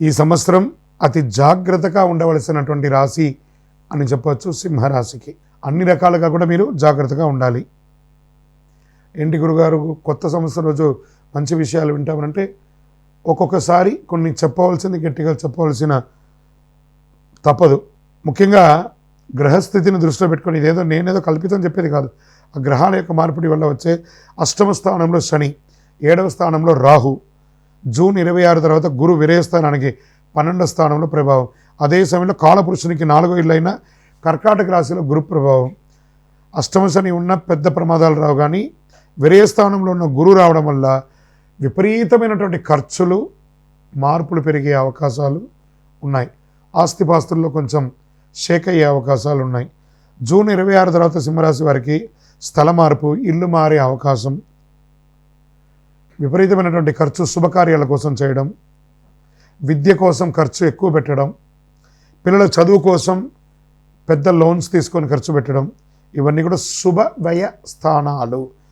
ఈ సంవత్సరం అతి జాగ్రత్తగా ఉండవలసినటువంటి రాశి అని చెప్పవచ్చు సింహరాశికి. అన్ని రకాలుగా కూడా మీరు జాగ్రత్తగా ఉండాలి. ఏంటి గురుగారు కొత్త సంవత్సరం రోజు మంచి విషయాలు వింటామంటే ఒక్కొక్కసారి కొన్ని చెప్పవలసింది గట్టిగా చెప్పవలసిన తప్పదు. ముఖ్యంగా గ్రహస్థితిని దృష్టిలో పెట్టుకొని ఇదేదో నేనేదో కల్పితం చెప్పేది కాదు. ఆ గ్రహాల యొక్క మార్పిడి వల్ల వచ్చే అష్టమ స్థానంలో శని ఏడవ స్థానంలో రాహు జూన్ ఇరవై ఆరు తర్వాత గురు విరయస్థానానికి పన్నెండో స్థానంలో ప్రభావం. అదే సమయంలో కాలపురుషునికి నాలుగో ఇల్లైన కర్కాటక రాశిలో గురు ప్రభావం. అష్టమ శని ఉన్న పెద్ద ప్రమాదాలు రావు కానీ విరయస్థానంలో ఉన్న గురు రావడం వల్ల విపరీతమైనటువంటి ఖర్చులు మార్పులు పెరిగే అవకాశాలు ఉన్నాయి. ఆస్తిపాస్తుల్లో కొంచెం షేక్ అయ్యే అవకాశాలు ఉన్నాయి. జూన్ ఇరవై ఆరు తర్వాత సింహరాశి వారికి స్థల మార్పు ఇల్లు మారే అవకాశం విపరీతమైనటువంటి ఖర్చు శుభకార్యాల కోసం చేయడం విద్య కోసం ఖర్చు ఎక్కువ పెట్టడం పిల్లల చదువు కోసం పెద్ద లోన్స్ తీసుకొని ఖర్చు పెట్టడం ఇవన్నీ కూడా శుభ వ్యయ స్థానాలు